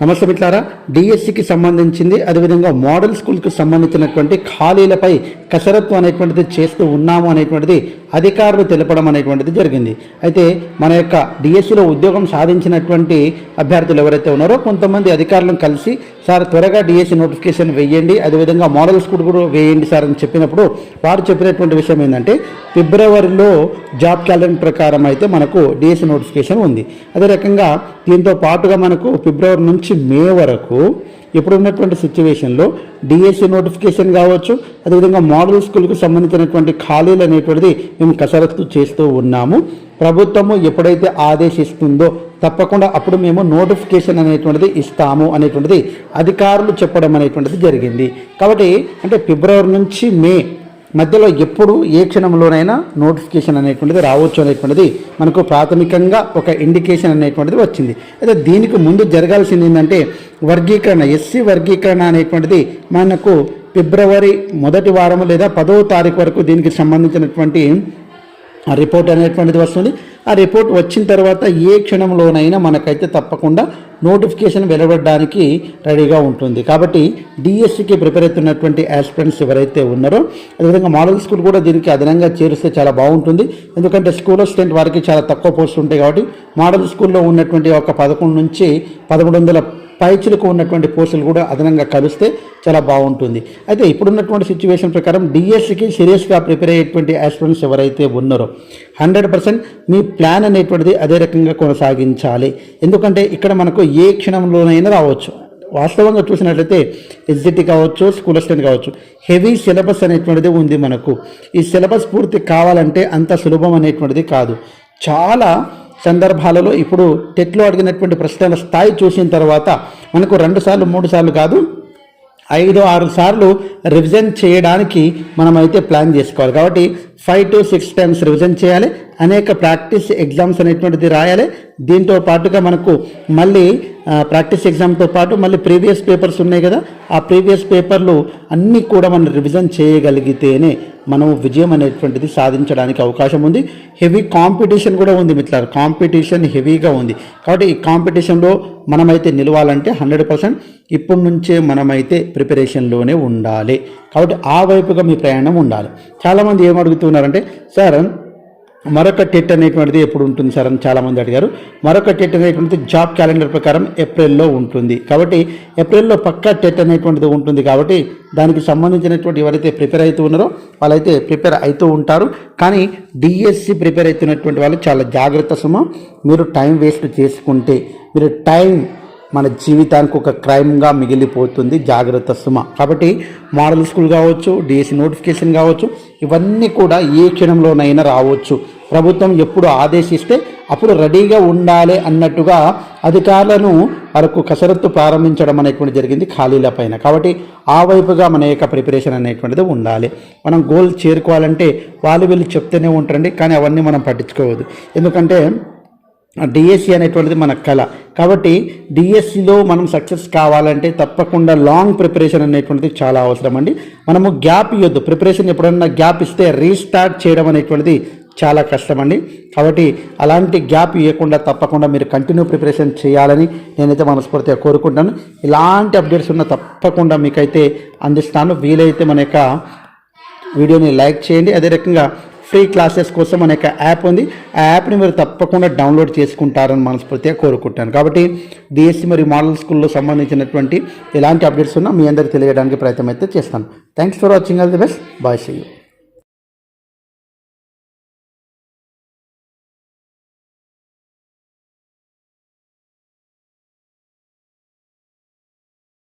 నమస్తే మిట్లారా డిఎస్సికి సంబంధించింది అదేవిధంగా మోడల్ స్కూల్కి సంబంధించినటువంటి ఖాళీలపై కసరత్తు అనేటువంటిది చేస్తూ ఉన్నాము అనేటువంటిది అధికారులు తెలపడం అనేటువంటిది జరిగింది. అయితే మన యొక్క డిఎస్సిలో ఉద్యోగం సాధించినటువంటి అభ్యర్థులు ఎవరైతే ఉన్నారో కొంతమంది అధికారులను కలిసి సార్ త్వరగా డిఎస్సి నోటిఫికేషన్ వేయండి అదేవిధంగా మోడల్ స్కూల్ కూడా వేయండి సార్ అని చెప్పినప్పుడు వారు చెప్పినటువంటి విషయం ఏంటంటే ఫిబ్రవరిలో జాబ్ క్యాలెండర్ ప్రకారం అయితే మనకు డిఎస్సి నోటిఫికేషన్ ఉంది. అదే రకంగా దీంతో పాటుగా మనకు ఫిబ్రవరి నుంచి మే వరకు ఇప్పుడు ఉన్నటువంటి సిచ్యువేషన్లో డిఎస్సి నోటిఫికేషన్ కావచ్చు అదేవిధంగా మోడల్ స్కూల్కి సంబంధించినటువంటి ఖాళీలు అనేటువంటిది మేము కసరత్తు చేస్తూ ఉన్నాము. ప్రభుత్వము ఎప్పుడైతే ఆదేశిస్తుందో తప్పకుండా అప్పుడు మేము నోటిఫికేషన్ అనేటువంటిది ఇస్తాము అనేటువంటిది అధికారులు చెప్పడం అనేటువంటిది జరిగింది. కాబట్టి అంటే ఫిబ్రవరి నుంచి మే మధ్యలో ఎప్పుడు ఏ క్షణంలోనైనా నోటిఫికేషన్ అనేటువంటిది రావచ్చు అనేటువంటిది మనకు ప్రాథమికంగా ఒక ఇండికేషన్ అనేటువంటిది వచ్చింది. అయితే దీనికి ముందు జరగాల్సింది ఏంటంటే వర్గీకరణ ఎస్సీ వర్గీకరణ అనేటువంటిది మనకు ఫిబ్రవరి మొదటి వారం లేదా పదవ తారీఖు వరకు దీనికి సంబంధించినటువంటి రిపోర్ట్ అనేటువంటిది వస్తుంది. ఆ రిపోర్ట్ వచ్చిన తర్వాత ఏ క్షణంలోనైనా మనకైతే తప్పకుండా నోటిఫికేషన్ వెలువడడానికి రెడీగా ఉంటుంది. కాబట్టి డిఎస్సికి ప్రిపేర్ అవుతున్నటువంటి ఆస్పిరెంట్స్ ఎవరైతే ఉన్నారో అదేవిధంగా మోడల్ స్కూల్ కూడా దీనికి అదనంగా చేరిస్తే చాలా బాగుంటుంది. ఎందుకంటే స్కూల్ స్టెంట్ వారికి చాలా తక్కువ పోస్టులు ఉంటాయి కాబట్టి మోడల్ స్కూల్లో ఉన్నటువంటి ఒక పదకొండు నుంచి పదమూడు వందల పైచులకు ఉన్నటువంటి పోస్టులు కూడా అదనంగా కలిస్తే చాలా బాగుంటుంది. అయితే ఇప్పుడున్నటువంటి సిచ్యువేషన్ ప్రకారం డిఎస్సికి సీరియస్గా ప్రిపేర్ అయ్యేటువంటి ఆస్పిరెంట్స్ ఎవరైతే ఉన్నారో హండ్రెడ్ పర్సెంట్ మీ ప్లాన్ అనేటువంటిది అదే రకంగా కొనసాగించాలి. ఎందుకంటే ఇక్కడ మనకు ఏ క్షణంలోనైనా రావచ్చు. వాస్తవంగా చూసినట్లయితే ఎస్జిటి కావచ్చు స్కూల్ అసిస్టెంట్ కావచ్చు హెవీ సిలబస్ అనేటువంటిది ఉంది మనకు. ఈ సిలబస్ పూర్తి కావాలంటే అంత సులభం అనేటువంటిది కాదు. చాలా సందర్భాలలో ఇప్పుడు టెట్లో అడిగినటువంటి ప్రశ్నల స్థాయి చూసిన తర్వాత మనకు రెండు సార్లు మూడు సార్లు కాదు ఐదు ఆరు సార్లు రివిజన్ చేయడానికి మనమైతే ప్లాన్ చేసుకోవాలి. కాబట్టి five to six times revision చేయాలి. అనేక ప్రాక్టీస్ ఎగ్జామ్స్ అనేటువంటిది రాయాలి. దీంతో పాటుగా మనకు మళ్ళీ ప్రాక్టీస్ ఎగ్జామ్తో పాటు మళ్ళీ ప్రీవియస్ పేపర్స్ ఉన్నాయి కదా ఆ ప్రీవియస్ పేపర్లు అన్నీ కూడా మనం రివిజన్ చేయగలిగితేనే మనం విజయం అనేటువంటిది సాధించడానికి అవకాశం ఉంది. హెవీ కాంపిటీషన్ కూడా ఉంది మిత్రులారు. కాంపిటీషన్ హెవీగా ఉంది. కాబట్టి ఈ కాంపిటీషన్లో మనమైతే నిలవాలంటే హండ్రెడ్ పర్సెంట్ ఇప్పటి నుంచే మనమైతే ప్రిపరేషన్లోనే ఉండాలి. కాబట్టి ఆ వైపుగా మీ ప్రయాణం ఉండాలి. చాలామంది ఏమడుగుతున్నారంటే సార్ మరొక టెట్ అనేటువంటిది ఎప్పుడు ఉంటుంది సార్ అని చాలామంది అడిగారు. మరొక టెట్ అనేటువంటిది జాబ్ క్యాలెండర్ ప్రకారం ఏప్రిల్లో ఉంటుంది. కాబట్టి ఏప్రిల్లో పక్కా టెట్ అనేటువంటిది ఉంటుంది కాబట్టి దానికి సంబంధించినటువంటి ఎవరైతే ప్రిపేర్ అవుతూ ఉన్నారో వాళ్ళైతే ప్రిపేర్ అవుతూ ఉంటారు. కానీ డిఎస్సి ప్రిపేర్ అవుతున్నటువంటి వాళ్ళు చాలా జాగ్రత్త సుమ మీరు టైం వేస్ట్ చేసుకుంటే మీరు టైం మన జీవితానికి ఒక క్రైమ్గా మిగిలిపోతుంది. జాగ్రత్త సుమ. కాబట్టి మోడల్ స్కూల్ కావచ్చు డిఎస్సి నోటిఫికేషన్ కావచ్చు ఇవన్నీ కూడా ఏ క్షణంలోనైనా రావచ్చు. ప్రభుత్వం ఎప్పుడు ఆదేశిస్తే అప్పుడు రెడీగా ఉండాలి అన్నట్టుగా అధికారులను వరకు కసరత్తు ప్రారంభించడం అనేటువంటి జరిగింది ఖాళీల పైన. కాబట్టి ఆ వైపుగా మన యొక్క ప్రిపరేషన్ అనేటువంటిది ఉండాలి. మనం గోల్ చేరుకోవాలంటే వాళ్ళు వీళ్ళు చెప్తూనే ఉంటారండి కానీ అవన్నీ మనం పట్టించుకోవద్దు. ఎందుకంటే డిఎస్సి అనేటువంటిది మన కళ. కాబట్టి డిఎస్సిలో మనం సక్సెస్ కావాలంటే తప్పకుండా లాంగ్ ప్రిపరేషన్ అనేటువంటిది చాలా అవసరం అండి. మనము గ్యాప్ ఇవ్వద్దు ప్రిపరేషన్ ఎప్పుడన్నా గ్యాప్ ఇస్తే రీస్టార్ట్ చేయడం అనేటువంటిది చాలా కష్టం అండి. కాబట్టి అలాంటి గ్యాప్ ఇవ్వకుండా తప్పకుండా మీరు కంటిన్యూ ప్రిపరేషన్ చేయాలని నేనైతే మనస్ఫూర్తిగా కోరుకుంటాను ఇలాంటి అప్డేట్స్ ఉన్న తప్పకుండా మీకైతే అందిస్తాను. వీలైతే మన యొక్క వీడియోని లైక్ చేయండి. అదే రకంగా ఫ్రీ క్లాసెస్ కోసం మన యొక్క యాప్ ఉంది. ఆ యాప్ని మీరు తప్పకుండా డౌన్లోడ్ చేసుకుంటారని మనస్ఫూర్తిగా కోరుకుంటాను. కాబట్టి డిఎస్సి మరియు మోడల్ స్కూల్లో సంబంధించినటువంటి ఎలాంటి అప్డేట్స్ ఉన్నా మీ అందరికి తెలియడానికి ప్రయత్నం అయితే చేస్తాను. Thanks for watching all the best bye see you